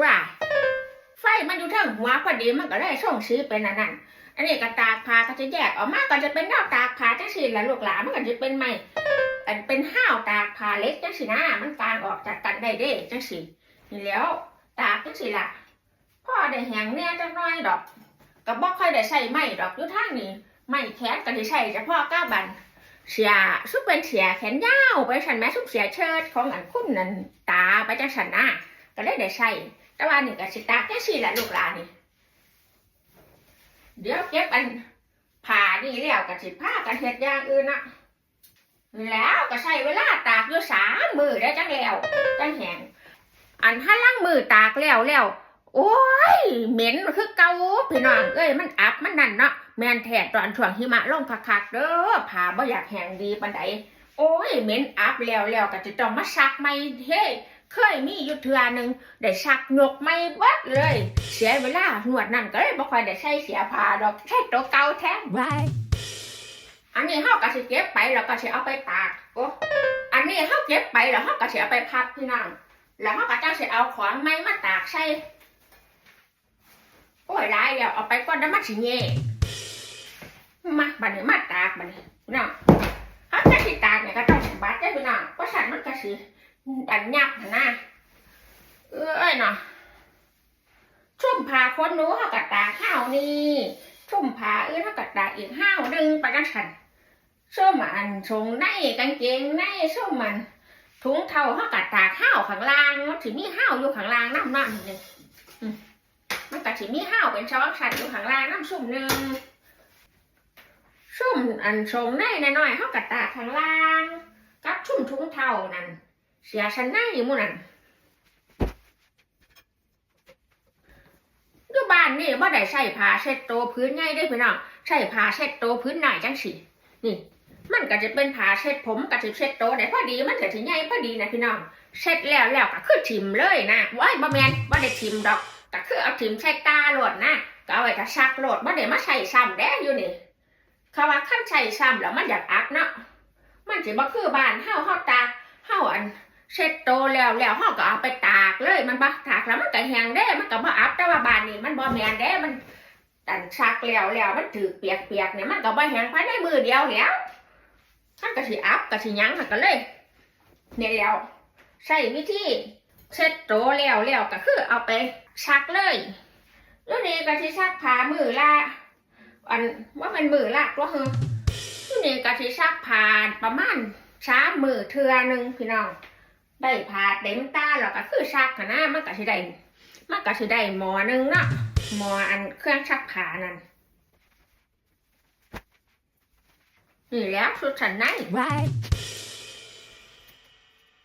ว่าไฟมันอยู่เทั้งหัวพอดีมันก็ได้ส่งสีเป็นอันนั้นอันนี้ก็ตากผ้าก็จะแยกออกมาก็จะเป็นแนวตากผ้าจังซี่ละลูกหลานมันก็จะเป็นไม้อันเป็นห้าวตากผ้าเล็กจังซี่นะมันกางออกจากกันได้เด้จังซี่นี่แล้วตากจังซี่ล่ะพ่อได้แหงแหน่ยจังน้อยดอกก็บ่ค่อยได้ใช้ไม้ดอกอยู่ทางนี้ไม้แขนก็ได้ใช้เฉพาะก้าบันเสียซุปเป็นเสียแขนยาวไปฉันแม่ซุปเสียเชิดของอันคุ้นนั่นตาไปจังสันนะก็เลยได้ใส่ แต่ว่านี่ก็สิตาแค่สี่แหละลูกหลานนี่ เดี๋ยวเก็บอันผ่านี่แล้วก็สิผ้ากันเฮ็ดอย่างอื่นนะแล้วก็ใช้เวลาตากอยู่สามมือได้จังแล้วจังแหงอันถ้าล่างมือตากแล้วแล้วโอ้ยเหม็นคือเกาพี่น้องเอ้ยมันอับมันนั่นเนาะแมนแทดตอนช่วงหิมะลงคักๆเด้อผ่าบ่อยากแห้งดีปานใดโอ้ยเหม็นอับแล้วแล้วก็จะต้องมาซักใหม่เฮ้ เคยมีอยู่เทื่อหนึงได้ซักหนกไม่เบัดเลย เสียเวลาหนวดนั่นก็เลยบ่ค่อยได้ใช้เสียผ้าดอกใช้ตัวเก่าแท้ Right. อันนี้เฮาก็สิเก็บไปแล้วก็สิเอาไปตากโอ้อันนี้เฮาเก็บไปแล้วเฮาก็สิเอาไปพักพี่น้องแล้วเฮาก็จังสิเอาของใหม่มาตากใส่โอ้ยหลายแล้วเอาไปก่อนเดี๋ยวมันสิแย่มาบัดนี้มาตากบัดนี้พี่น้องเขาจะสิตากเนี่ยก็ต้องสบัดได้อพี่น้องเพราะฉันมันก็สิ ดันยับหั่นะเอ้ยเนาะชุ่มผ้าคนหนูเขาก็ตาข้าวนี่ชุ่มผ้าอื่นเขาก็ตาอีกห้าวหนึงไปจังฉันส้มอันชงในกางเกงในส้มมันถุงเท้าเขาก็ตาข้าวข้างล่างมันสิมีข้าวอยู่ข้างล่างน้ำน้ำนี่งมันก็สิมีห้าวเป็นช้อนชัดอยู่ข้างล่างน้ำซุ่มหนึ่งซุ่มอันชงในน้อยๆเขากระตาข้างล่างกับชุ่มทุงเท่านั่น เสียชันหน้าอยู่มู่นั่นอยู่บ้านนี่บ่ได้ใส่ผ้าเช็ดโตพื้นง่ายได้พี่น้องใส่ผ้าเช็ดโตพื้นหน่อยจังสินี่ มันก็จะเป็นผ้าเช็ดผมกับสิเช็ดโตวได้พอดีมันก็สิใหญ่พอดีนะพี่น้องเช็ดแล้วแล้วก็คือถิมเลยนะว้ายบ่แมนบ่ได้ถิมดอกก็คือเอาถิมใส่ตาโหลดนะก็เอาไว้กับซักโหลดบ่ได้มาใส่ซ้ำแด้อยู่นี่เขาว่าขั้นใส่ซ้ำแล้วมันอยากอักเนาะมันสิบ่คือบ้านเฮาเฮาตาเฮาอัน เช็ดโตแล้วแล้วเฮาก็เอาไปตากเลย มันบ่ตากแล้วมันก็แห้งเด้มันก็บ่อับแต่ว่าบานนี้มันบ่แมนเด้มันตันซักแล้วแล้วมันถือเปียกๆเนี่ยมันก็บ่แห้งภายในมือเดียวแล้วมันก็สิอับก็สิยังมันก็เลยเนี่ยแล้วใช้วิธีเช็ดโตแล้วแล้วก็คือเอาไปซักเลยแล้วนี่ก็สิซักผ้ามือละอันว่ามันมือละตัวเฮอนี่ก็สิซักผ้าประมาณสามมือเทือหนึ่งพี่น้อง ได้ผ่าเต็มตาแล้วก็คือซักนะมันก็สิได้มันก็สิได้หมอหนึ่งเนาะหมออันเครื่องซักผ้านั่นนี่แล้วชุดชั้นใน Right.